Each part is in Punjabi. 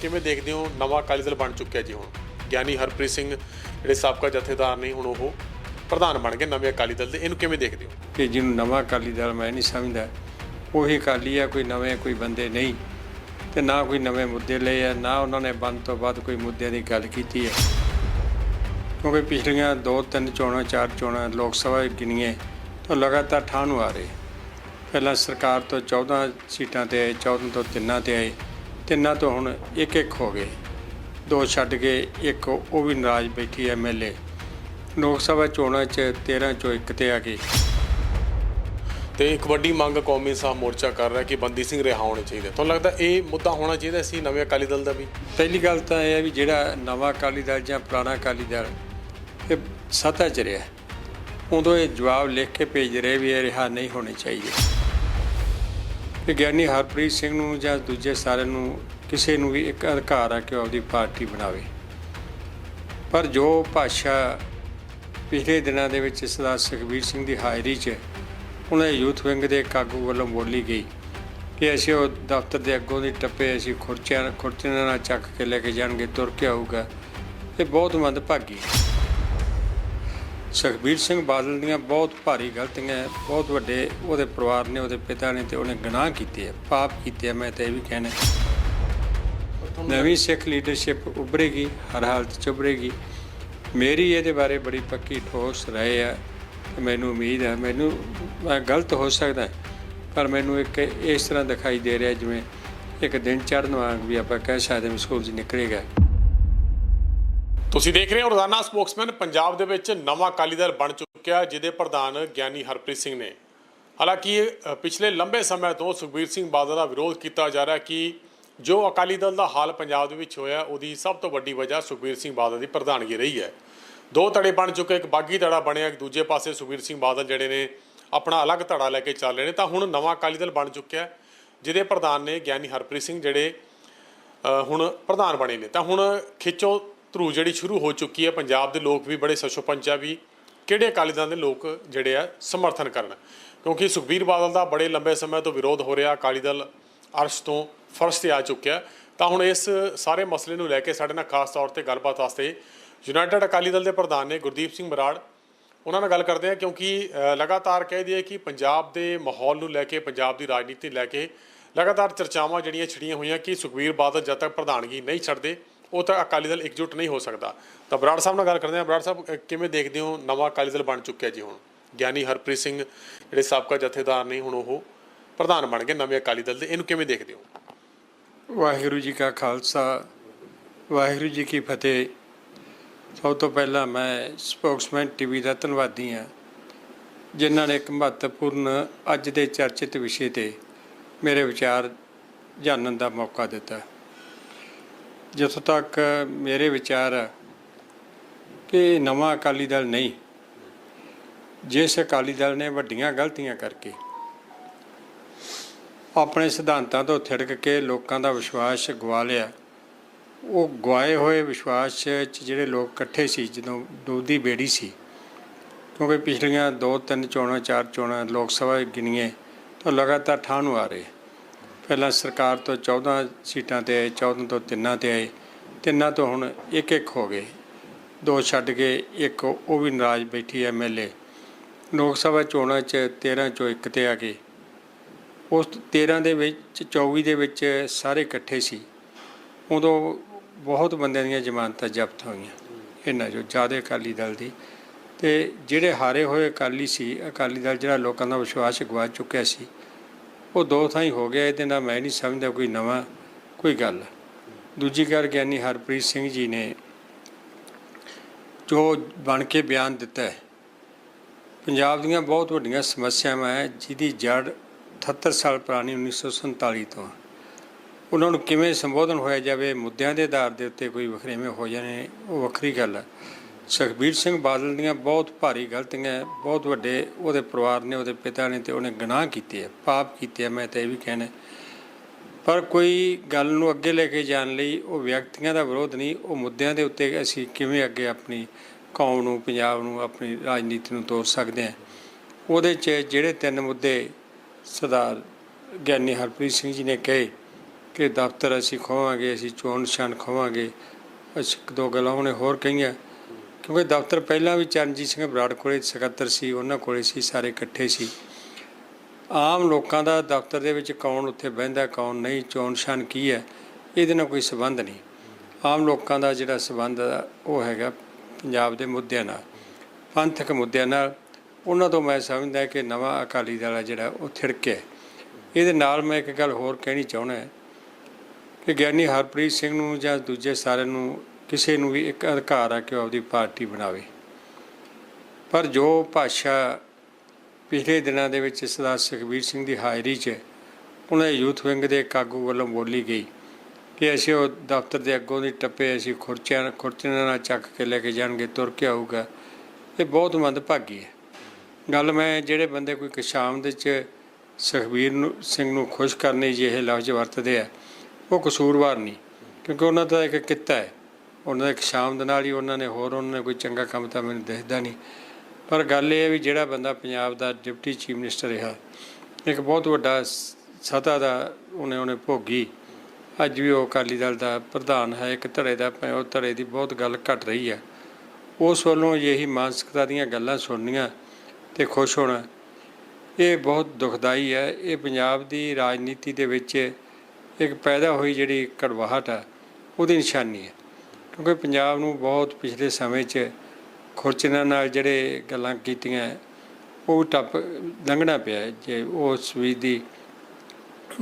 ਕਿਵੇਂ ਦੇਖਦੇ ਹੋ ਨਵਾਂ ਅਕਾਲੀ ਦਲ ਬਣ ਚੁੱਕਿਆ ਜੀ ਹੁਣ? ਗਿਆਨੀ ਹਰਪ੍ਰੀਤ ਸਿੰਘ, ਜਿਹੜੇ ਸਾਬਕਾ ਜਥੇਦਾਰ ਨੇ ਹੁਣ ਉਹ ਪ੍ਰਧਾਨ ਬਣ ਗਏ ਨਵੇਂ ਅਕਾਲੀ ਦਲ ਦੇ, ਇਹਨੂੰ ਕਿਵੇਂ ਦੇਖਦੇ ਹੋ? ਕਿ ਜਿਹਨੂੰ ਨਵਾਂ ਅਕਾਲੀ ਦਲ ਮੈਂ ਨਹੀਂ ਸਮਝਦਾ, ਉਹੀ ਅਕਾਲੀ ਆ, ਕੋਈ ਨਵੇਂ ਕੋਈ ਬੰਦੇ ਨਹੀਂ ਤੇ ਨਾ ਕੋਈ ਨਵੇਂ ਮੁੱਦੇ ਲਏ ਆ, ਨਾ ਉਹਨਾਂ ਨੇ ਬੰਦ ਤੋਂ ਬਾਅਦ ਕੋਈ ਮੁੱਦਿਆਂ ਦੀ ਗੱਲ ਕੀਤੀ ਹੈ ਕਿਉਂਕਿ ਪਿਛਲੀਆਂ ਦੋ ਤਿੰਨ ਚੋਣਾਂ, ਚਾਰ ਚੋਣਾਂ ਲੋਕ ਸਭਾ ਗਿਣੀਆਂ, ਤਾਂ ਲਗਾਤਾਰ ਠਾਹ ਨੂੰ ਆ ਰਹੇ। ਪਹਿਲਾਂ ਸਰਕਾਰ ਤੋਂ 14 ਸੀਟਾਂ ਤੇ ਆਏ 14 ਤੋਂ ਤਿੰਨਾਂ ਤੇ ਆਏ ਤਿੰਨਾਂ ਤੋਂ ਹੁਣ ਇੱਕ ਇੱਕ ਹੋ ਗਏ। ਦੋ ਛੱਡ ਕੇ ਇੱਕ ਉਹ ਵੀ ਨਾਰਾਜ਼ ਬੈਠੀ ਐਮਐਲਏ ਲੋਕ ਸਭਾ ਚੋਣਾਂ 'ਚ 13 ਚੋਂ ਇੱਕ ਤੇ ਆ ਗਏ ਤੇ ਇੱਕ ਵੱਡੀ ਮੰਗ ਕੌਮੀ ਸਾਹ ਮੋਰਚਾ ਕਰ ਰਿਹਾ ਕਿ ਬੰਦੀ ਸਿੰਘ ਰਿਹਾ ਹੋਣੇ ਚਾਹੀਦੇ। ਤੁਹਾਨੂੰ ਲੱਗਦਾ ਇਹ ਮੁੱਦਾ ਹੋਣਾ ਚਾਹੀਦਾ ਸੀ ਨਵੇਂ ਅਕਾਲੀ ਦਲ ਦਾ ਵੀ? ਪਹਿਲੀ ਗੱਲ ਤਾਂ ਇਹ ਹੈ ਵੀ ਜਿਹੜਾ ਨਵਾਂ ਅਕਾਲੀ ਦਲ ਜਾਂ ਪੁਰਾਣਾ ਅਕਾਲੀ ਦਲ ਇਹ ਸੱਤਾ 'ਚ ਰਿਹਾ। ਉਦੋਂ ਇਹ ਜਵਾਬ ਲਿਖ ਕੇ ਭੇਜ ਰਹੇ ਵੀ ਇਹ ਰਿਹਾ ਨਹੀਂ ਹੋਣੇ ਚਾਹੀਦੇ। ਕਿ ਗਿਆਨੀ ਹਰਪ੍ਰੀਤ ਸਿੰਘ ਨੂੰ ਜਾਂ ਦੂਜੇ ਸਾਰਿਆਂ ਨੂੰ ਕਿਸੇ ਨੂੰ ਵੀ ਇੱਕ ਅਧਿਕਾਰ ਆ ਕਿ ਉਹ ਆਪਦੀ ਪਾਰਟੀ ਬਣਾਵੇ। ਪਰ ਜੋ ਭਾਸ਼ਾ ਪਿਛਲੇ ਦਿਨਾਂ ਦੇ ਵਿੱਚ ਸਰਦਾਰ ਸੁਖਬੀਰ ਸਿੰਘ ਦੀ ਹਾਜ਼ਰੀ 'ਚ ਉਹਨਾਂ ਦੇ ਯੂਥ ਵਿੰਗ ਦੇ ਇੱਕ ਆਗੂ ਵੱਲੋਂ ਬੋਲੀ ਗਈ ਕਿ ਅਸੀਂ ਉਹ ਦਫ਼ਤਰ ਦੇ ਅੱਗੋਂ ਦੀ ਟੱਪੇ ਅਸੀਂ ਖੁਰਚਿਆਂ ਖੁਰਚਿਆਂ ਨਾਲ ਚੱਕ ਕੇ ਲੈ ਕੇ ਜਾਣਗੇ, ਤੁਰ ਕੇ ਆਊਗਾ। ਇਹ ਬਹੁਤ ਮੰਦਭਾਗੀ ਹੈ। ਸੁਖਬੀਰ ਸਿੰਘ ਬਾਦਲ ਦੀਆਂ ਬਹੁਤ ਭਾਰੀ ਗਲਤੀਆਂ ਹੈ, ਬਹੁਤ ਵੱਡੇ ਉਹਦੇ ਪਰਿਵਾਰ ਨੇ ਉਹਦੇ ਪਿਤਾ ਨੇ ਤੇ ਉਹਨੇ ਗੁਨਾਹ ਕੀਤੇ ਹੈ। ਪਾਪ ਕੀਤੇ ਆ ਮੈਂ ਤਾਂ ਇਹ ਵੀ ਕਹਿਣਾ ਨਵੀਂ ਸਿੱਖ ਲੀਡਰਸ਼ਿਪ ਉਭਰੇਗੀ ਹਰ ਹਾਲਤ ਚ ਉਭਰੇਗੀ। ਮੇਰੀ ਇਹਦੇ ਬਾਰੇ ਬੜੀ ਪੱਕੀ ਠੋਸ ਰਾਏ ਹੈ। ਤੇ ਮੈਨੂੰ ਉਮੀਦ ਹੈ ਮੈਨੂੰ ਮੈਂ ਗਲਤ ਹੋ ਸਕਦਾ ਪਰ ਮੈਨੂੰ ਇੱਕ ਇਸ ਤਰ੍ਹਾਂ ਦਿਖਾਈ ਦੇ ਰਿਹਾ ਜਿਵੇਂ ਇੱਕ ਦਿਨ ਚੜ੍ਹਨ ਵਾਂਗ ਵੀ ਆਪਾਂ ਕਹਿ ਸਕਦੇ ਹਾਂ ਸਕੂਲ 'ਚ ਨਿਕਲੇਗਾ। ਤੁਸੀਂ ਦੇਖ ਰਹੇ ਹੋ ਰੋਜ਼ਾਨਾ ਸਪੋਕਸਮੈਨ, ਪੰਜਾਬ ਦੇ ਵਿੱਚ ਨਵਾਂ ਅਕਾਲੀ ਦਲ ਬਣ ਚੁੱਕਿਆ, ਜਿਹਦੇ ਪ੍ਰਧਾਨ ਗਿਆਨੀ ਹਰਪ੍ਰੀਤ ਸਿੰਘ ਨੇ। ਹਾਲਾਂਕਿ ਪਿਛਲੇ ਲੰਬੇ ਸਮੇਂ ਤੋਂ ਸੁਖਬੀਰ ਸਿੰਘ ਬਾਦਲ ਦਾ ਵਿਰੋਧ ਕੀਤਾ ਜਾ ਰਿਹਾ ਕਿ ਜੋ ਅਕਾਲੀ ਦਲ ਦਾ ਹਾਲ ਪੰਜਾਬ ਦੇ ਵਿੱਚ ਹੋਇਆ, ਉਹਦੀ ਸਭ ਤੋਂ ਵੱਡੀ ਵਜ੍ਹਾ ਸੁਖਬੀਰ ਸਿੰਘ ਬਾਦਲ ਦੀ ਪ੍ਰਧਾਨਗੀ ਰਹੀ ਹੈ। ਦੋ ਧੜੇ ਬਣ ਚੁੱਕੇ, ਇੱਕ ਬਾਗੀ ਧੜਾ ਬਣਿਆ, ਇੱਕ ਦੂਜੇ ਪਾਸੇ ਸੁਖਬੀਰ ਸਿੰਘ ਬਾਦਲ ਜਿਹੜੇ ਨੇ ਆਪਣਾ ਅਲੱਗ ਧੜਾ ਲੈ ਕੇ ਚੱਲ ਰਹੇ ਨੇ। ਤਾਂ ਹੁਣ ਨਵਾਂ ਅਕਾਲੀ ਦਲ ਬਣ ਚੁੱਕਿਆ ਜਿਹਦੇ ਪ੍ਰਧਾਨ ਨੇ ਗਿਆਨੀ ਹਰਪ੍ਰੀਤ ਸਿੰਘ ਜਿਹੜੇ ਹੁਣ ਪ੍ਰਧਾਨ ਬਣੇ ਨੇ। ਤਾਂ ਹੁਣ ਖਿੱਚੋ ਧਰੂ ਜਿਹੜੀ ਸ਼ੁਰੂ ਹੋ ਚੁੱਕੀ ਹੈ, ਪੰਜਾਬ ਦੇ ਲੋਕ ਵੀ ਬੜੇ ਸਸ਼ੋਪੰਚ ਆ ਵੀ ਕਿਹੜੇ ਅਕਾਲੀ ਦਲ ਦੇ ਲੋਕ ਜਿਹੜੇ ਆ ਸਮਰਥਨ ਕਰਨ। ਕਿਉਂਕਿ ਸੁਖਬੀਰ ਬਾਦਲ ਦਾ ਬੜੇ ਲੰਬੇ ਸਮੇਂ ਤੋਂ ਵਿਰੋਧ ਹੋ ਰਿਹਾ, ਅਕਾਲੀ ਦਲ ਅਰਸ਼ ਤੋਂ ਫਰਸ਼ ਤੇ ਆ ਚੁੱਕਿਆ ਤਾਂ ਹੁਣ ਇਸ ਸਾਰੇ ਮਸਲੇ ਨੂੰ ਲੈ ਕੇ ਸਾਡੇ ਨਾਲ ਖਾਸ ਤੌਰ ਤੇ ਗੱਲਬਾਤ ਵਾਸਤੇ ਯੂਨਾਈਟਿਡ ਅਕਾਲੀ ਦਲ ਦੇ ਪ੍ਰਧਾਨ ਨੇ ਗੁਰਦੀਪ ਸਿੰਘ ਬਰਾੜ ਉਹਨਾਂ ਨਾਲ ਗੱਲ ਕਰਦੇ ਆ ਕਿਉਂਕਿ ਲਗਾਤਾਰ ਕਹਿ ਦਈਏ ਕਿ ਪੰਜਾਬ ਦੇ ਮਾਹੌਲ ਨੂੰ ਲੈ ਕੇ, ਪੰਜਾਬ ਦੀ ਰਾਜਨੀਤੀ ਲੈ ਕੇ ਲਗਾਤਾਰ ਚਰਚਾਵਾਂ ਜਿਹੜੀਆਂ ਛਿੜੀਆਂ ਹੋਈਆਂ ਕਿ ਸੁਖਬੀਰ ਬਾਦਲ ਜਦ ਤੱਕ ਪ੍ਰਧਾਨਗੀ ਨਹੀਂ ਛੱਡਦੇ ਉਹ ਤਾਂ ਅਕਾਲੀ ਦਲ ਇਕਜੁੱਟ ਨਹੀਂ ਹੋ ਸਕਦਾ। ਤਾਂ ਬਰਾੜ ਸਾਹਿਬ ਨਾਲ ਗੱਲ ਕਰਦੇ ਹਾਂ। ਬਰਾੜ ਸਾਹਿਬ ਕਿਵੇਂ ਦੇਖਦੇ ਹੋ ਨਵਾਂ ਅਕਾਲੀ ਦਲ ਬਣ ਚੁੱਕਿਆ ਜੀ ਹੁਣ? ਗਿਆਨੀ ਹਰਪ੍ਰੀਤ ਸਿੰਘ ਜਿਹੜੇ ਸਾਬਕਾ ਜਥੇਦਾਰ ਨੇ ਹੁਣ ਉਹ ਪ੍ਰਧਾਨ ਬਣ ਗਏ ਨਵੇਂ ਅਕਾਲੀ ਦਲ ਦੇ। ਇਹਨੂੰ ਕਿਵੇਂ ਦੇਖਦੇ ਹੋ? ਵਾਹਿਗੁਰੂ ਜੀ ਕਾ ਖਾਲਸਾ। ਵਾਹਿਗੁਰੂ ਜੀ ਕੀ ਫਤਿਹ। ਸਭ ਤੋਂ ਪਹਿਲਾਂ ਮੈਂ ਸਪੋਕਸਮੈਨ ਟੀਵੀ ਦਾ ਧੰਨਵਾਦੀ ਹਾਂ, ਜਿਨ੍ਹਾਂ ਨੇ ਇੱਕ ਮਹੱਤਵਪੂਰਨ ਅੱਜ ਦੇ ਚਰਚਿਤ ਵਿਸ਼ੇ ਤੇ ਮੇਰੇ ਵਿਚਾਰ ਜਾਣਨ ਦਾ ਮੌਕਾ ਦਿੱਤਾ। ਜਿੱਥੋਂ ਤੱਕ ਮੇਰੇ ਵਿਚਾਰ ਆ ਕਿ ਨਵਾਂ ਅਕਾਲੀ ਦਲ ਨਹੀਂ। ਜਿਸ ਅਕਾਲੀ ਦਲ ਨੇ ਵੱਡੀਆਂ ਗਲਤੀਆਂ ਕਰਕੇ ਆਪਣੇ ਸਿਧਾਂਤਾਂ ਤੋਂ ਥਿੜਕ ਕੇ ਲੋਕਾਂ ਦਾ ਵਿਸ਼ਵਾਸ ਗਵਾ ਲਿਆ, ਉਹ ਗਵਾਏ ਹੋਏ ਵਿਸ਼ਵਾਸ 'ਚ ਜਿਹੜੇ ਲੋਕ ਇਕੱਠੇ ਸੀ, ਜਦੋਂ ਡੋਦੀ ਬੇੜੀ ਸੀ, ਕਿਉਂਕਿ ਪਿਛਲੀਆਂ ਦੋ ਤਿੰਨ ਚੋਣਾਂ, ਚਾਰ ਚੋਣਾਂ ਲੋਕ ਸਭਾ ਗਿਣੀਏ ਤਾਂ ਲਗਾਤਾਰ ਠਾਹ ਨੂੰ ਆ ਰਹੇ। ਪਹਿਲਾਂ ਸਰਕਾਰ ਤੋਂ 14 ਸੀਟਾਂ ਤੇ ਆਏ 14 ਤੋਂ ਤਿੰਨਾਂ ਤੇ ਆਏ। ਤਿੰਨਾਂ ਤੋਂ ਹੁਣ ਇੱਕ ਇੱਕ ਹੋ ਗਏ। ਦੋ ਛੱਡ ਕੇ ਇੱਕ ਉਹ ਵੀ ਨਾਰਾਜ਼ ਬੈਠੀ ਐਮਐਲਏ ਲੋਕ ਸਭਾ ਚੋਣਾਂ 'ਚ 13 ਚੋਂ ਇੱਕ ਤੇ ਆ ਗਏ। ਉਸ 13 ਦੇ ਵਿੱਚ 24 ਦੇ ਵਿੱਚ ਸਾਰੇ ਇਕੱਠੇ ਸੀ। ਉਦੋਂ ਬਹੁਤ ਬੰਦਿਆਂ ਦੀਆਂ ਜ਼ਮਾਨਤਾਂ ਜ਼ਬਤ ਹੋਈਆਂ, ਇਹਨਾਂ ਜੋ ਜ਼ਿਆਦਾ ਅਕਾਲੀ ਦਲ ਦੀ। ਤੇ ਜਿਹੜੇ ਹਾਰੇ ਹੋਏ ਅਕਾਲੀ ਸੀ, ਅਕਾਲੀ ਦਲ ਜਿਹੜਾ ਲੋਕਾਂ ਦਾ ਵਿਸ਼ਵਾਸ ਗਵਾ ਚੁੱਕਿਆ ਸੀ ਉਹ ਦੋ ਥਾਂ ਹੀ ਹੋ ਗਿਆ, ਇਹਦੇ ਨਾਲ ਮੈਂ ਨਹੀਂ ਸਮਝਦਾ ਕੋਈ ਨਵਾਂ ਕੋਈ ਗੱਲ। ਦੂਜੀ ਗੱਲ ਗਿਆਨੀ ਹਰਪ੍ਰੀਤ ਸਿੰਘ ਜੀ ਨੇ ਜੋ ਬਣ ਕੇ ਬਿਆਨ ਦਿੱਤਾ ਹੈ, ਪੰਜਾਬ ਦੀਆਂ ਬਹੁਤ ਵੱਡੀਆਂ ਸਮੱਸਿਆਵਾਂ ਹੈ, ਜਿਹਦੀ ਜੜ 78 ਸਾਲ ਪੁਰਾਣੀ 1947 ਤੋਂ ਉਹਨਾਂ ਨੂੰ ਕਿਵੇਂ ਸੰਬੋਧਨ ਹੋਇਆ ਜਾਵੇ, ਮੁੱਦਿਆਂ ਦੇ ਆਧਾਰ ਦੇ ਉੱਤੇ ਕੋਈ ਵਖਰੇਵੇਂ ਹੋ ਜਾਣੇ, ਉਹ ਵੱਖਰੀ ਗੱਲ ਹੈ। ਸੁਖਬੀਰ ਸਿੰਘ ਬਾਦਲ ਦੀਆਂ ਬਹੁਤ ਭਾਰੀ ਗਲਤੀਆਂ ਬਹੁਤ ਵੱਡੇ ਉਹਦੇ ਪਰਿਵਾਰ ਨੇ, ਉਹਦੇ ਪਿਤਾ ਨੇ ਤੇ ਉਹਨੇ ਗੁਨਾਹ ਕੀਤੇ ਆ ਪਾਪ ਕੀਤੇ ਆ ਮੈਂ ਤਾਂ ਇਹ ਵੀ ਕਹਿਣਾ ਪਰ ਕੋਈ ਗੱਲ ਨੂੰ ਅੱਗੇ ਲੈ ਕੇ ਜਾਣ ਲਈ ਉਹ ਵਿਅਕਤੀਆਂ ਦਾ ਵਿਰੋਧ ਨਹੀਂ, ਉਹ ਮੁੱਦਿਆਂ ਦੇ ਉੱਤੇ ਅਸੀਂ ਕਿਵੇਂ ਅੱਗੇ ਆਪਣੀ ਕੌਮ ਨੂੰ, ਪੰਜਾਬ ਨੂੰ, ਆਪਣੀ ਰਾਜਨੀਤੀ ਨੂੰ ਤੋਰ ਸਕਦੇ ਹਾਂ। ਉਹਦੇ 'ਚ ਜਿਹੜੇ ਤਿੰਨ ਮੁੱਦੇ ਸਰਦਾਰ ਗਿਆਨੀ ਹਰਪ੍ਰੀਤ ਸਿੰਘ ਜੀ ਨੇ ਕਹੇ ਕਿ ਦਫ਼ਤਰ ਅਸੀਂ ਖੋਵਾਂਗੇ, ਅਸੀਂ ਚੋਣ ਨਿਸ਼ਾਨ ਖੋਵਾਂਗੇ, ਅਸੀਂ ਦੋ ਗੱਲਾਂ ਉਹਨੇ ਹੋਰ ਕਹੀਆਂ। ਕਿਉਂਕਿ ਦਫ਼ਤਰ ਪਹਿਲਾਂ ਵੀ ਚਰਨਜੀਤ ਸਿੰਘ ਬਰਾੜ ਕੋਲੇ ਸਕੱਤਰ ਸੀ, ਉਹਨਾਂ ਕੋਲੇ ਸੀ, ਸਾਰੇ ਇਕੱਠੇ ਸੀ। ਆਮ ਲੋਕਾਂ ਦਾ ਦਫ਼ਤਰ ਦੇ ਵਿੱਚ ਕੌਣ ਉੱਥੇ ਬਹਿੰਦਾ, ਕੌਣ ਨਹੀਂ ਚੋਣ ਸ਼ਾਨ ਕੀ ਹੈ, ਇਹਦੇ ਨਾਲ ਕੋਈ ਸਬੰਧ ਨਹੀਂ। ਆਮ ਲੋਕਾਂ ਦਾ ਜਿਹੜਾ ਸਬੰਧ ਉਹ ਹੈਗਾ ਪੰਜਾਬ ਦੇ ਮੁੱਦਿਆਂ ਨਾਲ, ਪੰਥਕ ਮੁੱਦਿਆਂ ਨਾਲ। ਉਹਨਾਂ ਤੋਂ ਮੈਂ ਸਮਝਦਾ ਕਿ ਨਵਾਂ ਅਕਾਲੀ ਦਲ ਆ ਜਿਹੜਾ, ਉਹ ਥਿੜਕਿਆ ਇਹਦੇ ਨਾਲ ਮੈਂ ਇੱਕ ਗੱਲ ਹੋਰ ਕਹਿਣੀ ਚਾਹੁੰਦਾ ਕਿ ਗਿਆਨੀ ਹਰਪ੍ਰੀਤ ਸਿੰਘ ਨੂੰ ਜਾਂ ਦੂਜੇ ਸਾਰਿਆਂ ਨੂੰ ਕਿਸੇ ਨੂੰ ਵੀ ਇੱਕ ਅਧਿਕਾਰ ਆ ਕਿ ਉਹ ਆਪਦੀ ਪਾਰਟੀ ਬਣਾਵੇ। ਪਰ ਜੋ ਭਾਸ਼ਾ ਪਿਛਲੇ ਦਿਨਾਂ ਦੇ ਵਿੱਚ ਸਰਦਾਰ ਸੁਖਬੀਰ ਸਿੰਘ ਦੀ ਹਾਜ਼ਰੀ 'ਚ ਉਹਨਾਂ ਦੇ ਯੂਥ ਵਿੰਗ ਦੇ ਇੱਕ ਆਗੂ ਵੱਲੋਂ ਬੋਲੀ ਗਈ ਕਿ ਅਸੀਂ ਉਹ ਦਫ਼ਤਰ ਦੇ ਅੱਗੋਂ ਦੀ ਟੱਪੇ ਅਸੀਂ ਖੁਰਚਿਆਂ ਖੁਰਚਿਆਂ ਨਾਲ ਚੱਕ ਕੇ ਲੈ ਕੇ ਜਾਣਗੇ, ਤੁਰ ਕੇ ਆਊਗਾ। ਇਹ ਬਹੁਤ ਮੰਦਭਾਗੀ ਹੈ। ਗੱਲ ਮੈਂ ਜਿਹੜੇ ਬੰਦੇ ਕੋਈ ਕਸ਼ਾਮ ਦੇ ਚ ਸੁਖਬੀਰ ਨੂੰ ਸਿੰਘ ਨੂੰ ਖੁਸ਼ ਕਰਨੇ ਜਿਹੇ ਲਫ਼ਜ਼ ਵਰਤਦੇ ਆ, ਉਹ ਕਸੂਰਵਾਰ ਨਹੀਂ, ਕਿਉਂਕਿ ਉਹਨਾਂ ਦਾ ਇੱਕ ਕਿੱਤਾ ਹੈ। ਉਹਨਾਂ ਦਾ ਇੱਕ ਸ਼ਾਮ ਦੇ ਨਾਲ ਹੀ ਉਹਨਾਂ ਨੇ ਹੋਰ ਉਹਨਾਂ ਨੇ ਕੋਈ ਚੰਗਾ ਕੰਮ ਤਾਂ ਮੈਨੂੰ ਦਿਖਦਾ ਨਹੀਂ। ਪਰ ਗੱਲ ਇਹ ਹੈ ਵੀ ਜਿਹੜਾ ਬੰਦਾ ਪੰਜਾਬ ਦਾ ਡਿਪਟੀ ਚੀਫ ਮਿਨਿਸਟਰ ਰਿਹਾ, ਇੱਕ ਬਹੁਤ ਵੱਡਾ ਸ- ਸਤਾ ਦਾ ਉਹਨੇ ਉਹਨੇ ਭੋਗੀ। ਅੱਜ ਵੀ ਉਹ ਅਕਾਲੀ ਦਲ ਦਾ ਪ੍ਰਧਾਨ ਹੈ, ਇੱਕ ਧੜੇ ਦਾ ਭਾਵੇਂ ਉਹ ਧੜੇ ਦੀ ਬਹੁਤ ਗੱਲ ਘਟ ਰਹੀ ਹੈ। ਉਸ ਵੱਲੋਂ ਇਹੀ ਮਾਨਸਿਕਤਾ ਦੀਆਂ ਗੱਲਾਂ ਸੁਣਨੀਆਂ ਤੇ ਖੁਸ਼ ਹੋਣਾ, ਇਹ ਬਹੁਤ ਦੁਖਦਾਈ ਹੈ। ਇਹ ਪੰਜਾਬ ਦੀ ਰਾਜਨੀਤੀ ਦੇ ਵਿੱਚ ਇੱਕ ਪੈਦਾ ਹੋਈ ਜਿਹੜੀ ਕੜਵਾਹਟ ਹੈ, ਉਹਦੀ ਨਿਸ਼ਾਨੀ ਹੈ। ਕਿਉਂਕਿ ਪੰਜਾਬ ਨੂੰ ਬਹੁਤ ਪਿਛਲੇ ਸਮੇਂ 'ਚ ਖੁਰਚਨਾਂ ਨਾਲ ਜਿਹੜੇ ਗੱਲਾਂ ਕੀਤੀਆਂ, ਉਹ ਟੱਪ ਲੰਘਣਾ ਪਿਆ ਜੇ ਉਸ ਵੀ ਦੀ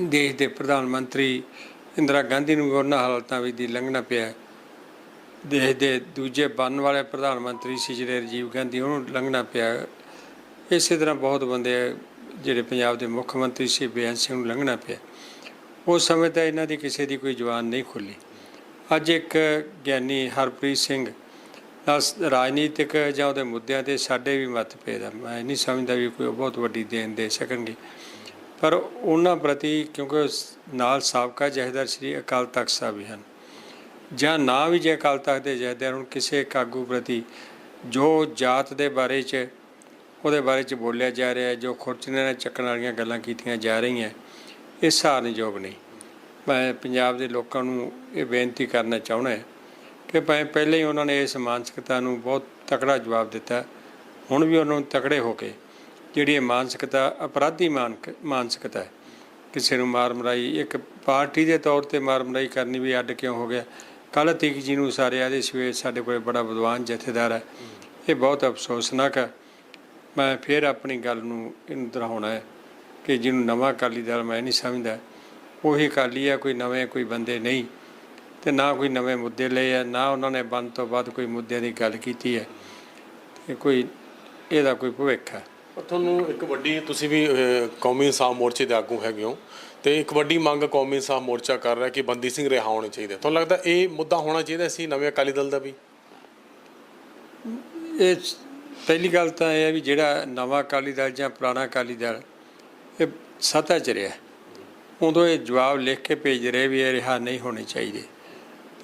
ਦੇਸ਼ ਦੇ ਪ੍ਰਧਾਨ ਮੰਤਰੀ ਇੰਦਰਾ ਗਾਂਧੀ ਨੂੰ ਉਹਨਾਂ ਹਾਲਤਾਂ ਵਿੱਚ ਦੀ ਲੰਘਣਾ ਪਿਆ ਦੇਸ਼ ਦੇ ਦੂਜੇ ਬਣਨ ਵਾਲੇ ਪ੍ਰਧਾਨ ਮੰਤਰੀ ਸੀ ਜਿਹੜੇ ਰਾਜੀਵ ਗਾਂਧੀ, ਉਹਨੂੰ ਲੰਘਣਾ ਪਿਆ ਹੈ। ਇਸੇ ਤਰ੍ਹਾਂ ਬਹੁਤ ਬੰਦੇ ਜਿਹੜੇ ਪੰਜਾਬ ਦੇ ਮੁੱਖ ਮੰਤਰੀ ਸੀ, ਬੇਅੰਤ ਸਿੰਘ ਨੂੰ ਲੰਘਣਾ ਪਿਆ ਉਸ ਸਮੇਂ ਤਾਂ ਇਹਨਾਂ ਦੀ ਕਿਸੇ ਦੀ ਕੋਈ ਜਵਾਨ ਨਹੀਂ ਖੁੱਲੀ ਅੱਜ ਇੱਕ ਗਿਆਨੀ ਹਰਪ੍ਰੀਤ ਸਿੰਘ ਨਾਲ ਰਾਜਨੀਤਿਕ ਜਾਂ ਉਹਦੇ ਮੁੱਦਿਆਂ ਤੇ ਸਾਡੇ ਵੀ ਮਤਭੇਦ ਆ। ਮੈਂ ਨਹੀਂ ਸਮਝਦਾ ਵੀ ਕੋਈ ਬਹੁਤ ਵੱਡੀ ਦੇਣ ਦੇ ਸਕਣਗੇ। ਪਰ ਉਹਨਾਂ ਪ੍ਰਤੀ ਕਿਉਂਕਿ ਨਾਲ ਸਾਬਕਾ ਜਹੇਦਾਰ ਸ੍ਰੀ ਅਕਾਲ ਤਖਤ ਸਾਹਿਬ ਵੀ ਹਨ, ਜਾਂ ਨਾ ਵੀ ਜੇ ਅਕਾਲ ਤਖਤ ਦੇ ਜਹੇਦਾਰ ਹੁਣ, ਕਿਸੇ ਕਾਗੂ ਪ੍ਰਤੀ ਜੋ ਜਾਤ ਦੇ ਬਾਰੇ 'ਚ, ਉਹਦੇ ਬਾਰੇ 'ਚ ਬੋਲਿਆ ਜਾ ਰਿਹਾ ਜੋ ਖੁਰਚਣੇ ਨਾਲ ਚੱਕਣ ਵਾਲੀਆਂ ਗੱਲਾਂ ਕੀਤੀਆਂ ਜਾ ਰਹੀਆਂ, ਇਹ ਸਹਾਰਨਯੋਗ ਨਹੀਂ। ਮੈਂ ਪੰਜਾਬ ਦੇ ਲੋਕਾਂ ਨੂੰ ਇਹ ਬੇਨਤੀ ਕਰਨਾ ਚਾਹੁੰਦਾ ਹਾਂ ਕਿ ਭਾਵੇਂ ਪਹਿਲੇ ਹੀ ਉਹਨਾਂ ਨੇ ਇਸ ਮਾਨਸਿਕਤਾ ਨੂੰ ਬਹੁਤ ਤਕੜਾ ਜਵਾਬ ਦਿੱਤਾ। ਹੁਣ ਵੀ ਉਹਨਾਂ ਨੂੰ ਤਕੜੇ ਹੋ ਕੇ ਜਿਹੜੀ ਇਹ ਮਾਨਸਿਕਤਾ, ਅਪਰਾਧੀ ਮਾਨਕ, ਮਾਨਸਿਕਤਾ ਹੈ, ਕਿਸੇ ਨੂੰ ਮਾਰ ਮਰਾਈ, ਇੱਕ ਪਾਰਟੀ ਦੇ ਤੌਰ ਤੇ ਮਾਰ ਮਰਾਈ ਕਰਨੀ ਵੀ ਅੱਡ ਕਿਉਂ ਹੋ ਗਿਆ? ਕੱਲ੍ਹ ਤੀਕ ਜੀ ਨੂੰ ਸਾਰੇ ਆਦੇ ਸਵੇਰ ਸਾਡੇ ਕੋਲ ਬੜਾ ਵਿਦਵਾਨ ਜਥੇਦਾਰ ਹੈ। ਇਹ ਬਹੁਤ ਅਫਸੋਸਨਾਕ ਹੈ। ਮੈਂ ਫਿਰ ਆਪਣੀ ਗੱਲ ਨੂੰ ਇਹਨੂੰ ਦੁਹਰਾਉਣਾ ਹੈ ਕਿ ਜਿਹਨੂੰ ਨਵਾਂ ਅਕਾਲੀ ਦਲ ਮੈਂ ਨਹੀਂ ਸਮਝਦਾ। ਉਹੀ ਅਕਾਲੀ ਆ ਕੋਈ ਨਵੇਂ ਕੋਈ ਬੰਦੇ ਨਹੀਂ ਤੇ ਨਾ ਕੋਈ ਨਵੇਂ ਮੁੱਦੇ ਲਏ ਆ ਨਾ ਉਹਨਾਂ ਨੇ ਬੰਦ ਤੋਂ ਬਾਅਦ ਕੋਈ ਮੁੱਦਿਆਂ ਦੀ ਗੱਲ ਕੀਤੀ ਹੈ ਤੇ ਕੋਈ ਇਹਦਾ ਕੋਈ ਭਵਿੱਖ ਹੈ ਤੁਹਾਨੂੰ ਇੱਕ ਵੱਡੀ ਤੁਸੀਂ ਵੀ ਕੌਮੀ ਇਨਸਾਫ ਮੋਰਚੇ ਦੇ ਆਗੂ ਹੈਗੇ ਹੋ ਤੇ ਇੱਕ ਵੱਡੀ ਮੰਗ ਕੌਮੀ ਇਨਸਾਫ ਮੋਰਚਾ ਕਰ ਰਿਹਾ ਕਿ ਬੰਦੀ ਸਿੰਘ ਰਿਹਾ ਹੋਣੇ ਚਾਹੀਦੇ। ਤੁਹਾਨੂੰ ਲੱਗਦਾ ਇਹ ਮੁੱਦਾ ਹੋਣਾ ਚਾਹੀਦਾ ਸੀ ਨਵੇਂ ਅਕਾਲੀ ਦਲ ਦਾ ਵੀ? ਇਹ ਪਹਿਲੀ ਗੱਲ ਤਾਂ ਇਹ ਹੈ ਵੀ ਜਿਹੜਾ ਨਵਾਂ ਅਕਾਲੀ ਦਲ ਜਾਂ ਪੁਰਾਣਾ ਅਕਾਲੀ ਦਲ ਇਹ ਸੱਤਾ 'ਚ ਰਿਹਾ। ਉਦੋਂ ਇਹ ਜਵਾਬ ਲਿਖ ਕੇ ਭੇਜ ਰਹੇ ਵੀ ਇਹ ਰਿਹਾ ਨਹੀਂ ਹੋਣੇ ਚਾਹੀਦੇ।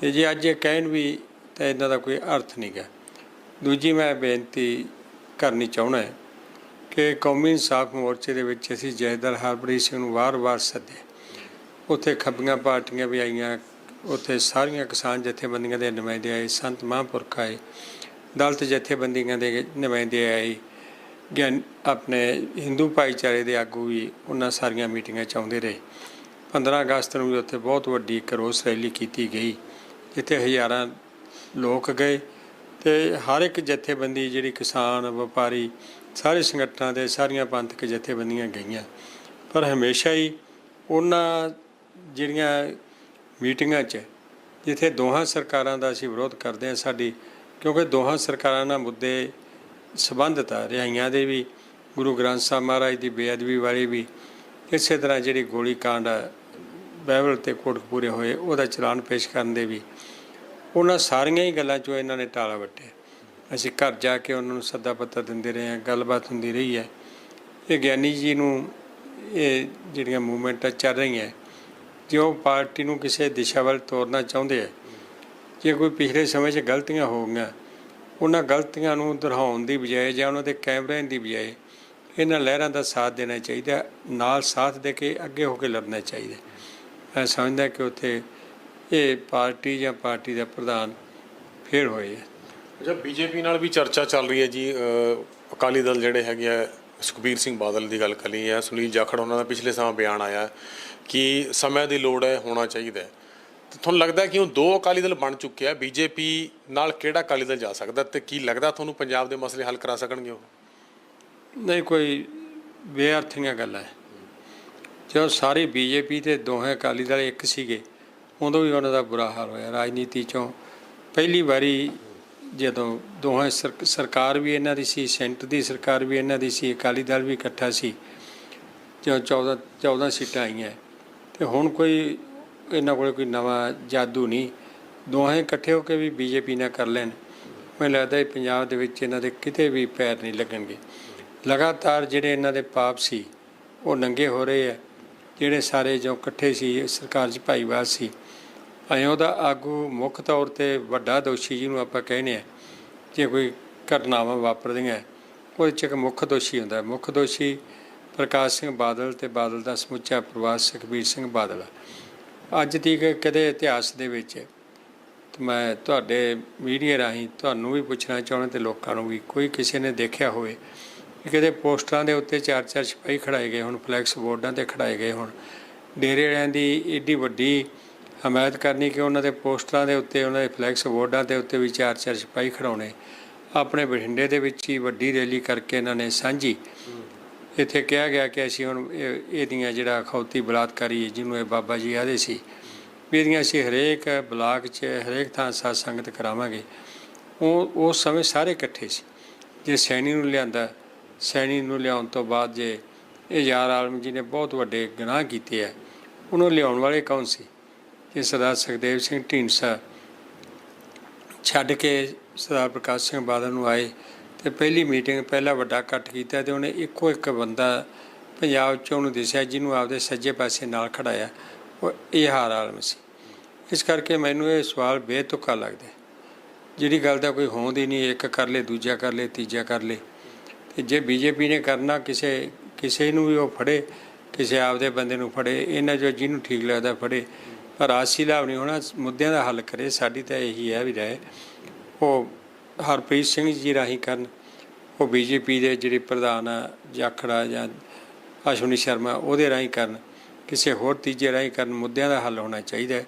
ਤੇ ਜੇ ਅੱਜ ਇਹ ਕਹਿਣ ਵੀ ਤਾਂ ਇਹਨਾਂ ਦਾ ਕੋਈ ਅਰਥ ਨਹੀਂਗਾ ਦੂਜੀ ਮੈਂ ਬੇਨਤੀ ਕਰਨੀ ਚਾਹੁੰਦਾ ਹਾਂ ਕਿ ਕੌਮੀ ਇਨਸਾਫ ਮੋਰਚੇ ਦੇ ਵਿੱਚ ਅਸੀਂ ਜੈਦਰ ਹਰਪ੍ਰੀਤ ਸਿੰਘ ਨੂੰ ਵਾਰ-ਵਾਰ ਸੱਦੇ। ਉੱਥੇ ਖੱਬੀਆਂ ਪਾਰਟੀਆਂ ਵੀ ਆਈਆਂ, ਉੱਥੇ ਸਾਰੀਆਂ ਕਿਸਾਨ ਜਥੇਬੰਦੀਆਂ ਦੇ ਨੁਮਾਇੰਦੇ ਆਏ, ਸੰਤ ਮਹਾਂਪੁਰਖ ਆਏ ਦਲਤ ਜਥੇਬੰਦੀਆਂ ਦੇ ਨੁਮਾਇੰਦੇ ਆਏ ਗਿਆਨ ਆਪਣੇ ਹਿੰਦੂ ਭਾਈਚਾਰੇ ਦੇ ਆਗੂ ਵੀ ਉਹਨਾਂ ਸਾਰੀਆਂ ਮੀਟਿੰਗਾਂ 'ਚ ਆਉਂਦੇ ਰਹੇ। 15 ਅਗਸਤ ਨੂੰ ਵੀ ਉੱਥੇ ਬਹੁਤ ਵੱਡੀ ਇੱਕ ਰੋਸ ਰੈਲੀ ਕੀਤੀ ਗਈ, ਜਿੱਥੇ ਹਜ਼ਾਰਾਂ ਲੋਕ ਗਏ ਤੇ ਹਰ ਇੱਕ ਜਥੇਬੰਦੀ, ਜਿਹੜੀ ਕਿਸਾਨ, ਵਪਾਰੀ, ਸਾਰੇ ਸੰਗਠਨਾਂ ਦੇ ਸਾਰੀਆਂ ਪੰਥਕ ਜਥੇਬੰਦੀਆਂ ਗਈਆਂ। ਪਰ ਹਮੇਸ਼ਾ ਹੀ ਉਹਨਾਂ ਜਿਹੜੀਆਂ ਮੀਟਿੰਗਾਂ 'ਚ ਜਿੱਥੇ ਦੋਹਾਂ ਸਰਕਾਰਾਂ ਦਾ ਅਸੀਂ ਵਿਰੋਧ ਕਰਦੇ ਹਾਂ ਸਾਡੀ, ਕਿਉਂਕਿ ਦੋਹਾਂ ਸਰਕਾਰਾਂ ਨਾਲ ਮੁੱਦੇ ਸੰਬੰਧਿਤ ਆ, ਰਿਹਾਈਆਂ ਦੇ ਵੀ, ਗੁਰੂ ਗ੍ਰੰਥ ਸਾਹਿਬ ਮਹਾਰਾਜ ਦੀ ਬੇਅਦਬੀ ਵਾਲੀ ਵੀ, ਇਸੇ ਤਰ੍ਹਾਂ ਜਿਹੜੀ ਗੋਲੀ ਕਾਂਡ ਆ ਬਾਈਬਲ ਤੇ ਕੋਟਕਪੂਰੇ ਹੋਏ, ਉਹਦਾ ਚਲਾਨ ਪੇਸ਼ ਕਰਨ ਦੇ ਵੀ, ਉਹਨਾਂ ਸਾਰੀਆਂ ਹੀ ਗੱਲਾਂ 'ਚੋਂ ਇਹਨਾਂ ਨੇ ਟਾਲਾ ਵੱਟਿਆ। ਅਸੀਂ ਘਰ ਜਾ ਕੇ ਉਹਨਾਂ ਨੂੰ ਸੱਦਾ ਪੱਤਰ ਦਿੰਦੇ ਰਹੇ ਹਾਂ, ਗੱਲਬਾਤ ਹੁੰਦੀ ਰਹੀ ਹੈ। ਇਹ ਗਿਆਨੀ ਜੀ ਨੂੰ ਇਹ ਜਿਹੜੀਆਂ ਮੂਵਮੈਂਟਾਂ ਚੱਲ ਰਹੀਆਂ, ਜੇ ਉਹ ਪਾਰਟੀ ਨੂੰ ਕਿਸੇ ਦਿਸ਼ਾ ਵੱਲ ਤੋਰਨਾ ਚਾਹੁੰਦੇ ਆ, ਜੇ ਕੋਈ ਪਿਛਲੇ ਸਮੇਂ 'ਚ ਗਲਤੀਆਂ ਹੋ ਗਈਆਂ ਉਹਨਾਂ ਗਲਤੀਆਂ ਨੂੰ ਦੁਹਰਾਉਣ ਦੀ ਬਜਾਏ ਜਾਂ ਉਹਨਾਂ ਦੇ ਕੈਮਰਿਆਂ ਦੀ ਬਜਾਏ ਇਹਨਾਂ ਲਹਿਰਾਂ ਦਾ ਸਾਥ ਦੇਣਾ ਚਾਹੀਦਾ, ਨਾਲ ਸਾਥ ਦੇ ਕੇ ਅੱਗੇ ਹੋ ਕੇ ਲੜਨਾ ਚਾਹੀਦਾ। ਮੈਂ ਸਮਝਦਾ ਕਿ ਉੱਥੇ ਇਹ ਪਾਰਟੀ ਜਾਂ ਪਾਰਟੀ ਦਾ ਪ੍ਰਧਾਨ ਫੇਰ ਹੋਏ ਹੈ ਅੱਛਾ, ਬੀਜੇਪੀ ਨਾਲ ਵੀ ਚਰਚਾ ਚੱਲ ਰਹੀ ਹੈ ਜੀ ਅਕਾਲੀ ਦਲ ਜਿਹੜੇ ਹੈਗੇ ਆ, ਸੁਖਬੀਰ ਸਿੰਘ ਬਾਦਲ ਦੀ ਗੱਲ ਕਰੀ ਹੈ ਸੁਨੀਲ ਜਾਖੜ, ਉਹਨਾਂ ਦਾ ਪਿਛਲੇ ਸਮਾਂ ਬਿਆਨ ਆਇਆ ਕਿ ਸਮੇਂ ਦੀ ਲੋੜ ਹੈ, ਹੋਣਾ ਚਾਹੀਦਾ ਹੈ। ਤੁਹਾਨੂੰ ਲੱਗਦਾ ਹੈ ਕਿ ਉਹ ਦੋ ਅਕਾਲੀ ਦਲ ਬਣ ਚੁੱਕੇ ਆ, ਬੀਜੇਪੀ ਨਾਲ ਕਿਹੜਾ ਅਕਾਲੀ ਦਲ ਜਾ ਸਕਦਾ ਤੇ ਕੀ ਲੱਗਦਾ ਤੁਹਾਨੂੰ ਪੰਜਾਬ ਦੇ ਮਸਲੇ ਹੱਲ ਕਰਾ ਸਕਣਗੇ ਉਹ? ਨਹੀਂ, ਕੋਈ ਬੇਅਰਥੀਆਂ ਗੱਲ ਹੈ। ਜਦੋਂ ਸਾਰੀ ਬੀਜੇਪੀ ਤੇ ਦੋਹੇ ਅਕਾਲੀ ਦਲ ਇੱਕ ਸੀਗੇ, ਉਦੋਂ ਵੀ ਉਹਨਾਂ ਦਾ ਬੁਰਾ ਹਾਲ ਹੋਇਆ ਰਾਜਨੀਤੀ ਚੋਂ। ਪਹਿਲੀ ਵਾਰੀ ਜਦੋਂ ਦੋਹੇ ਸਰਕਾਰ ਵੀ ਇਹਨਾਂ ਦੀ ਸੀ ਸੈਂਟਰ ਦੀ ਸਰਕਾਰ ਵੀ ਇਹਨਾਂ ਦੀ ਸੀ, ਅਕਾਲੀ ਦਲ ਵੀ ਇਕੱਠਾ ਸੀ, ਜਦੋਂ 14 14 ਸੀਟਾਂ ਆਈਆਂ। ਤੇ ਹੁਣ ਕੋਈ ਇਹਨਾਂ ਕੋਲ ਕੋਈ ਨਵਾਂ ਜਾਦੂ ਨਹੀਂ। ਦੋਹੇ ਇਕੱਠੇ ਹੋ ਕੇ ਵੀ ਬੀਜੇਪੀ ਨਾਲ ਕਰ ਲੈਣ। ਮੈਨੂੰ ਲੱਗਦਾ ਹੈ ਪੰਜਾਬ ਦੇ ਵਿੱਚ ਇਹਨਾਂ ਦੇ ਕਿਤੇ ਵੀ ਪੈਰ ਨਹੀਂ ਲੱਗਣਗੇ। ਲਗਾਤਾਰ ਜਿਹੜੇ ਇਹਨਾਂ ਦੇ ਪਾਪ ਸੀ, ਉਹ ਨੰਗੇ ਹੋ ਰਹੇ ਆ। ਜਿਹੜੇ ਸਾਰੇ ਜੋ ਇਕੱਠੇ ਸੀ, ਸਰਕਾਰ 'ਚ ਭਾਈਵਾਲ ਸੀ ਐਂ ਉਹਦਾ ਆਗੂ ਮੁੱਖ ਤੌਰ ਤੇ ਵੱਡਾ ਦੋਸ਼ੀ ਜਿਹਨੂੰ ਆਪਾਂ ਕਹਿੰਦੇ ਆ, ਜੇ ਕੋਈ ਘਟਨਾਵਾਂ ਵਾਪਰਦੀਆਂ, ਉਹਦੇ 'ਚ ਇੱਕ ਮੁੱਖ ਦੋਸ਼ੀ ਹੁੰਦਾ ਮੁੱਖ ਦੋਸ਼ੀ ਪ੍ਰਕਾਸ਼ ਸਿੰਘ ਬਾਦਲ ਤੇ ਬਾਦਲ ਦਾ ਸਮੁੱਚਾ ਪਰਿਵਾਰ ਸੁਖਬੀਰ ਸਿੰਘ ਬਾਦਲ ਅੱਜ ਤੱਕ ਕਦੇ ਇਤਿਹਾਸ ਦੇ ਵਿੱਚ ਮੈਂ ਤੁਹਾਡੇ ਮੀਡੀਆ ਰਾਹੀਂ ਤੁਹਾਨੂੰ ਵੀ ਪੁੱਛਣਾ ਚਾਹੁੰਦਾ ਤੇ ਲੋਕਾਂ ਨੂੰ ਵੀ, ਕੋਈ ਕਿਸੇ ਨੇ ਦੇਖਿਆ ਹੋਵੇ ਕਿ ਕਿਤੇ ਪੋਸਟਰਾਂ ਦੇ ਉੱਤੇ ਚਾਰ ਚਾਰ ਸਿਪਾਹੀ ਖੜਾਏ ਗਏ ਹੁਣ, ਫਲੈਕਸ ਬੋਰਡਾਂ ਤੇ ਖੜਾਏ ਗਏ ਹੁਣ, ਡੇਰੇ ਵਾਲਿਆਂ ਦੀ ਏਡੀ ਵੱਡੀ ਹਮਾਇਤ ਕਰਨੀ ਕਿ ਉਹਨਾਂ ਦੇ ਪੋਸਟਰਾਂ ਦੇ ਉੱਤੇ, ਉਹਨਾਂ ਦੇ ਫਲੈਕਸ ਬੋਰਡਾਂ ਦੇ ਉੱਤੇ ਵੀ ਚਾਰ ਚਾਰ ਸਿਪਾਹੀ ਖੜਾਉਣੇ ਆਪਣੇ ਬਠਿੰਡੇ ਦੇ ਵਿੱਚ ਹੀ ਵੱਡੀ ਰੈਲੀ ਕਰਕੇ ਇਹਨਾਂ ਨੇ ਸਾਂਝੀ ਇੱਥੇ ਕਿਹਾ ਗਿਆ ਕਿ ਅਸੀਂ ਹੁਣ ਇਹ- ਇਹਦੀਆਂ ਜਿਹੜਾ ਅਖੌਤੀ ਬਲਾਤਕਾਰੀ ਜਿਹਨੂੰ ਇਹ ਬਾਬਾ ਜੀ ਆਦੇ ਸੀ, ਵੀ ਇਹਦੀਆਂ ਅਸੀਂ ਹਰੇਕ ਬਲਾਕ 'ਚ, ਹਰੇਕ ਥਾਂ ਸਾਧ ਸੰਗਤ ਕਰਾਵਾਂਗੇ। ਉਹ ਉਸ ਸਮੇਂ ਸਾਰੇ ਇਕੱਠੇ ਸੀ। ਜੇ ਸੈਣੀ ਨੂੰ ਲਿਆਂਦਾ, ਸੈਣੀ ਨੂੰ ਲਿਆਉਣ ਤੋਂ ਬਾਅਦ ਜੇ ਇਹ ਯਾਰ ਆਲਮ ਜੀ ਨੇ ਬਹੁਤ ਵੱਡੇ ਗੁਨਾਹ ਕੀਤੇ ਆ, ਉਹਨੂੰ ਲਿਆਉਣ ਵਾਲੇ ਕੌਣ ਸੀ? ਜੇ ਸਰਦਾਰ ਸੁਖਦੇਵ ਸਿੰਘ ਢੀਂਡਸਾ ਛੱਡ ਕੇ ਸਰਦਾਰ ਪ੍ਰਕਾਸ਼ ਸਿੰਘ ਬਾਦਲ ਨੂੰ ਆਏ। ਤੇ ਪਹਿਲੀ ਮੀਟਿੰਗ ਪਹਿਲਾ ਵੱਡਾ ਇਕੱਠ ਕੀਤਾ ਤੇ ਉਹਨੇ ਇੱਕੋ ਇੱਕ ਬੰਦਾ ਪੰਜਾਬ 'ਚ ਉਹਨੂੰ ਦਿਸਿਆ ਜਿਹਨੂੰ ਆਪਦੇ ਸੱਜੇ ਪਾਸੇ ਨਾਲ ਖੜਾਇਆ। ਉਹ ਇਹ ਹਾਰ ਆਲਮ ਸੀ। ਇਸ ਕਰਕੇ ਮੈਨੂੰ ਇਹ ਸਵਾਲ ਬੇਤੁਕਾ ਲੱਗਦਾ ਜਿਹੜੀ ਗੱਲ ਦਾ ਕੋਈ ਹੋਂਦ ਹੀ ਨਹੀਂ, ਇੱਕ ਕਰ ਲੇ, ਦੂਜਾ ਕਰ ਲੇ, ਤੀਜਾ ਕਰ ਲੇ। ਤੇ ਜੇ ਬੀਜੇਪੀ ਨੇ ਕਰਨਾ ਕਿਸੇ ਕਿਸੇ ਨੂੰ ਵੀ ਉਹ ਫੜੇ, ਕਿਸੇ ਆਪਦੇ ਬੰਦੇ ਨੂੰ ਫੜੇ, ਇਹਨਾਂ ਜੋ ਜਿਹਨੂੰ ਠੀਕ ਲੱਗਦਾ ਫੜੇ, ਪਰ ਆਸੀ ਲਾਭ ਨਹੀਂ ਹੋਣਾ, ਮੁੱਦਿਆਂ ਦਾ ਹੱਲ ਕਰੇ, ਸਾਡੀ ਤਾਂ ਇਹੀ ਹੈ ਵੀ ਰਹੇ ਉਹ ਹਰਪ੍ਰੀਤ ਸਿੰਘ ਜੀ ਰਾਹੀਂ ਕਰਨ। ਉਹ ਬੀਜੇਪੀ ਦੇ ਜਿਹੜੇ ਪ੍ਰਧਾਨ ਆ, ਜਾਖੜਾ ਜਾਂ ਅਸ਼ਵਨੀ ਸ਼ਰਮਾ, ਉਹਦੇ ਰਾਹੀਂ ਕਰਨ। ਕਿਸੇ ਹੋਰ ਤੀਜੇ ਰਾਹੀਂ ਕਰਨ, ਮੁੱਦਿਆਂ ਦਾ ਹੱਲ ਹੋਣਾ ਚਾਹੀਦਾ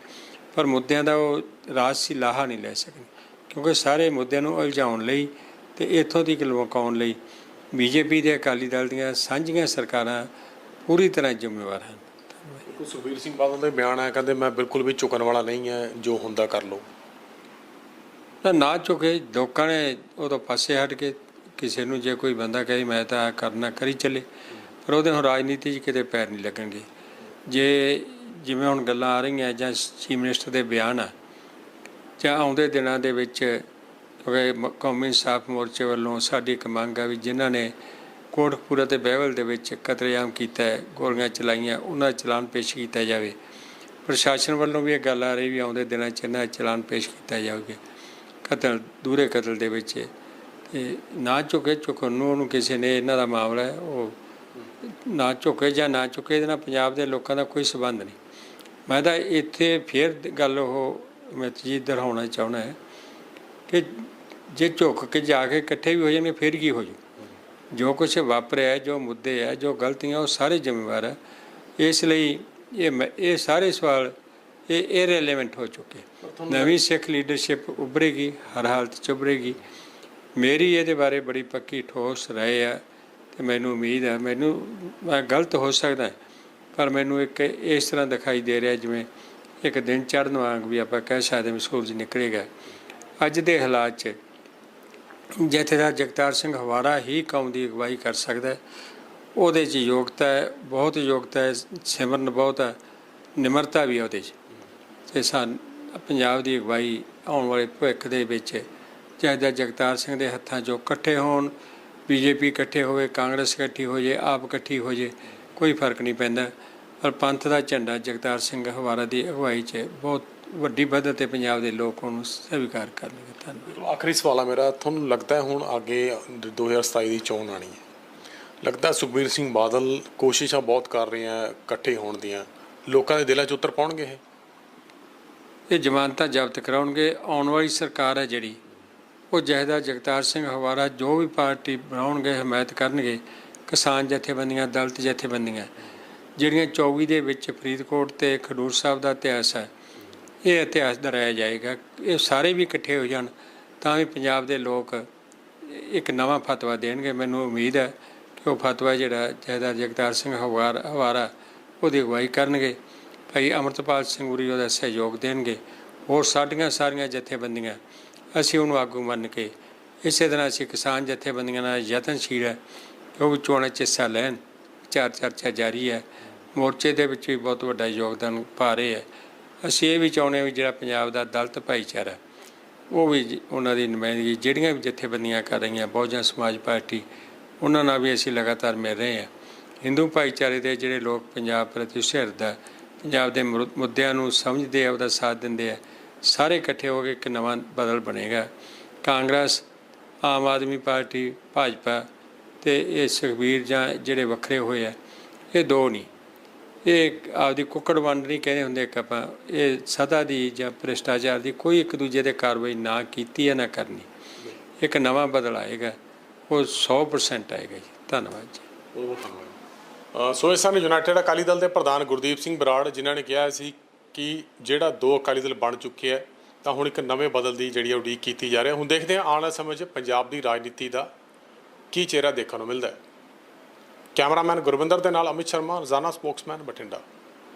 ਪਰ ਮੁੱਦਿਆਂ ਦਾ ਉਹ ਰਾਜਸੀ ਲਾਹਾ ਨਹੀਂ ਲੈ ਸਕਣ। ਕਿਉਂਕਿ ਸਾਰੇ ਮੁੱਦਿਆਂ ਨੂੰ ਉਲਝਾਉਣ ਲਈ ਤੇ ਇੱਥੋਂ ਦੀ ਲਮਕਾਉਣ ਲਈ ਬੀਜੇਪੀ ਦੇ ਅਕਾਲੀ ਦਲ ਦੀਆਂ ਸਾਂਝੀਆਂ ਸਰਕਾਰਾਂ ਪੂਰੀ ਤਰ੍ਹਾਂ ਜ਼ਿੰਮੇਵਾਰ ਹਨ। ਕੋਈ ਸੁਖਬੀਰ ਸਿੰਘ ਬਾਦਲ ਦੇ ਬਿਆਨ ਆ, ਕਹਿੰਦੇ, ਮੈਂ ਬਿਲਕੁਲ ਵੀ ਝੁਕਣ ਵਾਲਾ ਨਹੀਂ ਹੈ, ਜੋ ਹੁੰਦਾ ਕਰ ਲਓ। ਤਾਂ ਨਾ ਚੁੱਕੇ ਲੋਕਾਂ ਨੇ ਉਦੋਂ ਪਾਸੇ ਹਟ ਕੇ ਕਿਸੇ ਨੂੰ ਜੇ ਕੋਈ ਬੰਦਾ ਕਹੇ, ਮੈਂ ਤਾਂ ਕਰਨਾ ਕਰੀ ਚੱਲੇ। ਪਰ ਉਹਦੇ ਹੁਣ ਰਾਜਨੀਤੀ 'ਚ ਕਿਤੇ ਪੈਰ ਨਹੀਂ ਲੱਗਣਗੇ। ਜੇ ਜਿਵੇਂ ਹੁਣ ਗੱਲਾਂ ਆ ਰਹੀਆਂ, ਜਾਂ ਚੀਫ ਮਿਨਿਸਟਰ ਦੇ ਬਿਆਨ ਆ, ਜਾਂ ਆਉਂਦੇ ਦਿਨਾਂ ਦੇ ਵਿੱਚ ਕਿਉਂਕਿ ਕੌਮੀ ਇਨਸਾਫ ਮੋਰਚੇ ਵੱਲੋਂ ਸਾਡੀ ਇੱਕ ਮੰਗ ਆ ਵੀ ਜਿਨ੍ਹਾਂ ਨੇ ਕੋਟਕਪੂਰਾ ਤੇ ਬਹਿਵਲ ਦੇ ਵਿੱਚ ਕਤਲੇਆਮ ਕੀਤਾ ਹੈ ਗੋਲੀਆਂ ਚਲਾਈਆਂ, ਉਹਨਾਂ ਦਾ ਚਲਾਨ ਪੇਸ਼ ਕੀਤਾ ਜਾਵੇ। ਪ੍ਰਸ਼ਾਸਨ ਵੱਲੋਂ ਵੀ ਇਹ ਗੱਲ ਆ ਰਹੀ ਵੀ ਆਉਂਦੇ ਦਿਨਾਂ 'ਚ ਇਹਨਾਂ ਦਾ ਚਲਾਨ ਪੇਸ਼ ਕੀਤਾ ਜਾਊਗਾ। ਕਤਲ, ਦੂਰੇ ਕਤਲ ਦੇ ਵਿੱਚ ਤੇ ਨਾ ਝੁਕੇ ਝੁਕਣ ਨੂੰ ਉਹਨੂੰ ਕਿਸੇ ਨੇ ਇਹਨਾਂ ਦਾ ਮਾਮਲਾ ਹੈ, ਉਹ ਨਾ ਝੁਕੇ ਜਾਂ ਨਾ ਝੁਕੇ, ਇਹਦੇ ਨਾਲ ਪੰਜਾਬ ਦੇ ਲੋਕਾਂ ਦਾ ਕੋਈ ਸਬੰਧ ਨਹੀਂ। ਮੈਂ ਤਾਂ ਇੱਥੇ ਫੇਰ ਗੱਲ ਉਹ ਮੈਂ ਜੀ ਦੁਹਰਾਉਣਾ ਚਾਹੁੰਦਾ ਹੈ ਕਿ ਜੇ ਝੁਕ ਕੇ ਜਾ ਕੇ ਇਕੱਠੇ ਵੀ ਹੋ ਜਾਣਗੇ ਫਿਰ ਕੀ ਹੋ ਜੂ? ਜੋ ਕੁਝ ਵਾਪਰਿਆ ਜੋ ਮੁੱਦੇ ਹੈ, ਜੋ ਗਲਤੀਆਂ, ਉਹ ਸਾਰੇ ਜ਼ਿੰਮੇਵਾਰ ਹੈ। ਇਸ ਲਈ ਇਹ ਮੈਂ- ਇਹ ਸਾਰੇ ਸਵਾਲ ਇਹ ਇਰੈਲੇਵੈਂਟ ਹੋ ਚੁੱਕੇ ਨਵੀਂ ਸਿੱਖ ਲੀਡਰਸ਼ਿਪ ਉਭਰੇਗੀ, ਹਰ ਹਾਲਤ ਚ ਉਭਰੇਗੀ। ਮੇਰੀ ਇਹਦੇ ਬਾਰੇ ਬੜੀ ਪੱਕੀ ਠੋਸ ਰਾਏ ਆ ਤੇ ਮੈਨੂੰ ਉਮੀਦ ਹੈ ਮੈਨੂੰ ਮੈਂ ਗਲਤ ਹੋ ਸਕਦਾ ਪਰ ਮੈਨੂੰ ਇੱਕ ਇਸ ਤਰ੍ਹਾਂ ਦਿਖਾਈ ਦੇ ਰਿਹਾ ਜਿਵੇਂ ਇੱਕ ਦਿਨ ਚੜ੍ਹਨ ਵਾਂਗ ਵੀ ਆਪਾਂ ਕਹਿ ਸਕਦੇ ਹਾਂ ਵੀ ਸੂਰਜ ਨਿਕਲੇਗਾ। ਅੱਜ ਦੇ ਹਾਲਾਤ 'ਚ ਜਥੇਦਾਰ ਜਗਤਾਰ ਸਿੰਘ ਹਵਾਰਾ ਹੀ ਕੌਮ ਦੀ ਅਗਵਾਈ ਕਰ ਸਕਦਾ ਉਹਦੇ 'ਚ ਯੋਗਤਾ ਹੈ, ਬਹੁਤ ਯੋਗਤਾ ਹੈ, ਸਿਮਰਨ ਬਹੁਤ ਹੈ, ਨਿਮਰਤਾ ਵੀ ਹੈ ਉਹਦੇ 'ਚ। ਤੇ ਸਾਨ ਪੰਜਾਬ ਦੀ ਅਗਵਾਈ ਆਉਣ ਵਾਲੇ ਭਵਿੱਖ ਦੇ ਵਿੱਚ ਜਥੇਦਾਰ ਜਗਤਾਰ ਸਿੰਘ ਦੇ ਹੱਥਾਂ 'ਚੋਂ ਇਕੱਠੇ ਹੋਣ, ਬੀਜੇਪੀ ਇਕੱਠੇ ਹੋਵੇ, ਕਾਂਗਰਸ ਇਕੱਠੀ ਹੋ ਜੇ, ਆਪ ਇਕੱਠੀ ਹੋ ਜੇ, ਕੋਈ ਫ਼ਰਕ ਨਹੀਂ ਪੈਂਦਾ। ਪਰ ਪੰਥ ਦਾ ਝੰਡਾ ਜਗਤਾਰ ਸਿੰਘ ਹਵਾਰਾ ਦੀ ਅਗਵਾਈ 'ਚ ਬਹੁਤ ਵੱਡੀ ਵਧਤ ਤੇ ਪੰਜਾਬ ਦੇ ਲੋਕ ਉਹਨੂੰ ਸਵੀਕਾਰ ਕਰਨਗੇ ਧੰਨਵਾਦ। ਆਖਰੀ ਸਵਾਲ ਆ ਮੇਰਾ। ਤੁਹਾਨੂੰ ਲੱਗਦਾ ਹੈ ਹੁਣ ਅੱਗੇ 2027 ਦੀ ਚੋਣ ਆਣੀ ਹੈ? ਲੱਗਦਾ ਸੁਖਬੀਰ ਸਿੰਘ ਬਾਦਲ ਕੋਸ਼ਿਸ਼ਾਂ ਬਹੁਤ ਕਰ ਰਹੇ ਆ ਇਕੱਠੇ ਹੋਣ ਦੀਆਂ। ਲੋਕਾਂ ਦੇ ਦਿਲਾਂ 'ਚ ਉਤਰ ਪਾਉਣਗੇ ਇਹ? ਇਹ ਜ਼ਮਾਨਤਾਂ ਜ਼ਬਤ ਕਰਾਉਣਗੇ। ਆਉਣ ਵਾਲੀ ਸਰਕਾਰ ਹੈ ਜਿਹੜੀ, ਉਹ ਜਹਦਾ ਜਗਤਾਰ ਸਿੰਘ ਹਵਾਰਾ ਜੋ ਵੀ ਪਾਰਟੀ ਬਣਾਉਣਗੇ, ਹਮਾਇਤ ਕਰਨਗੇ, ਕਿਸਾਨ ਜਥੇਬੰਦੀਆਂ, ਦਲਤ ਜਥੇਬੰਦੀਆਂ, ਜਿਹੜੀਆਂ 24 ਦੇ ਵਿੱਚ ਫਰੀਦਕੋਟ ਤੇ ਖਡੂਰ ਸਾਹਿਬ ਦਾ ਇਤਿਹਾਸ ਹੈ, ਇਹ ਇਤਿਹਾਸ ਦੁਹਰਾਇਆ ਜਾਏਗਾ। ਇਹ ਸਾਰੇ ਵੀ ਇਕੱਠੇ ਹੋ ਜਾਣ, ਤਾਂ ਵੀ ਪੰਜਾਬ ਦੇ ਲੋਕ ਇੱਕ ਨਵਾਂ ਫਤਵਾ ਦੇਣਗੇ। ਮੈਨੂੰ ਉਮੀਦ ਹੈ ਕਿ ਉਹ ਫਤਵਾ ਜਿਹੜਾ ਜਹਦਾ ਜਗਤਾਰ ਸਿੰਘ ਹਵਾਰ ਹਵਾਰਾ ਉਹਦੀ ਅਗਵਾਈ ਕਰਨਗੇ। ਭਾਈ ਅਮਰਤਪਾਲ ਸਿੰਘ ਉਰੀ ਉਹਦਾ ਸਹਿਯੋਗ ਦੇਣਗੇ। ਹੋਰ ਸਾਡੀਆਂ ਸਾਰੀਆਂ ਜਥੇਬੰਦੀਆਂ, ਅਸੀਂ ਉਹਨੂੰ ਆਗੂ ਮੰਨ ਕੇ, ਇਸੇ ਤਰ੍ਹਾਂ ਅਸੀਂ ਕਿਸਾਨ ਜਥੇਬੰਦੀਆਂ ਨਾਲ ਯਤਨਸ਼ੀਲ ਹੈ, ਉਹ ਵੀ ਚੋਣਾਂ 'ਚ ਹਿੱਸਾ ਲੈਣ। ਚਾਰ ਚਰਚਾ ਜਾਰੀ ਹੈ। ਮੋਰਚੇ ਦੇ ਵਿੱਚ ਵੀ ਬਹੁਤ ਵੱਡਾ ਯੋਗਦਾਨ ਪਾ ਰਹੇ ਹੈ। ਅਸੀਂ ਇਹ ਵੀ ਚਾਹੁੰਦੇ ਹਾਂ ਵੀ ਜਿਹੜਾ ਪੰਜਾਬ ਦਾ ਦਲਤ ਭਾਈਚਾਰਾ, ਉਹ ਵੀ ਉਹਨਾਂ ਦੀ ਨੁਮਾਇੰਦਗੀ, ਜਿਹੜੀਆਂ ਵੀ ਜਥੇਬੰਦੀਆਂ ਕਰ ਰਹੀਆਂ, ਬਹੁਜਨ ਸਮਾਜ ਪਾਰਟੀ, ਉਹਨਾਂ ਨਾਲ ਵੀ ਅਸੀਂ ਲਗਾਤਾਰ ਮਿਲ ਰਹੇ ਹਾਂ। ਹਿੰਦੂ ਭਾਈਚਾਰੇ ਦੇ ਜਿਹੜੇ ਲੋਕ ਪੰਜਾਬ ਪ੍ਰਤੀ ਸੁਹਿਰਦ ਹੈ ਪੰਜਾਬ ਦੇ ਮੁਰ- ਮੁੱਦਿਆਂ ਨੂੰ ਸਮਝਦੇ ਆ, ਉਹਦਾ ਸਾਥ ਦਿੰਦੇ ਆ। ਸਾਰੇ ਇਕੱਠੇ ਹੋ ਕੇ ਇੱਕ ਨਵਾਂ ਬਦਲ ਬਣੇਗਾ। ਕਾਂਗਰਸ, ਆਮ ਆਦਮੀ ਪਾਰਟੀ, ਭਾਜਪਾ ਤੇ ਇਹ ਸੁਖਬੀਰ ਜਾਂ ਜਿਹੜੇ ਵੱਖਰੇ ਹੋਏ ਆ, ਇਹ ਦੋ ਨਹੀਂ। ਇਹ ਆਪਦੀ ਕੁੱਕੜ ਵੰਡ ਨਹੀਂ ਕਹਿੰਦੇ ਹੁੰਦੇ ਇੱਕ ਆਪਾਂ। ਇਹ ਸਦਾ ਦੀ ਜਾਂ ਭ੍ਰਿਸ਼ਟਾਚਾਰ ਦੀ ਕੋਈ ਇੱਕ ਦੂਜੇ ਤੇ ਕਾਰਵਾਈ ਨਾ ਕੀਤੀ ਹੈ ਨਾ ਕਰਨੀ। ਇੱਕ ਨਵਾਂ ਬਦਲ ਆਏਗਾ। ਉਹ 100% ਆਏਗਾ ਜੀ। ਧੰਨਵਾਦ ਜੀ। ਬਹੁਤ ਬਹੁਤ ਧੰਨਵਾਦ। ਸੋ ਇਸ ਸਨ ਯੂਨਾਈਟਿਡ ਅਕਾਲੀ ਦਲ ਦੇ ਪ੍ਰਧਾਨ ਗੁਰਦੀਪ ਸਿੰਘ ਬਰਾੜ, ਜਿਨ੍ਹਾਂ ਨੇ ਕਿਹਾ ਸੀ ਕਿ ਜਿਹੜਾ ਦੋ ਅਕਾਲੀ ਦਲ ਬਣ ਚੁੱਕੇ ਹੈ ਤਾਂ ਹੁਣ ਇੱਕ ਨਵੇਂ ਬਦਲ ਦੀ ਜਿਹੜੀ ਉਡੀਕ ਕੀਤੀ ਜਾ ਰਹੀ ਹੈ ਹੁਣ ਦੇਖਦੇ ਹਾਂ ਆਉਣ ਵਾਲੇ ਸਮੇਂ 'ਚ ਪੰਜਾਬ ਦੀ ਰਾਜਨੀਤੀ ਦਾ ਕੀ ਚਿਹਰਾ ਦੇਖਣ ਨੂੰ ਮਿਲਦਾ ਹੈ। ਕੈਮਰਾਮੈਨ ਗੁਰਵਿੰਦਰ ਦੇ ਨਾਲ ਅਮਿਤ ਸ਼ਰਮਾ, ਰਜ਼ਾਨਾ ਸਪੋਕਸਮੈਨ ਬਠਿੰਡਾ।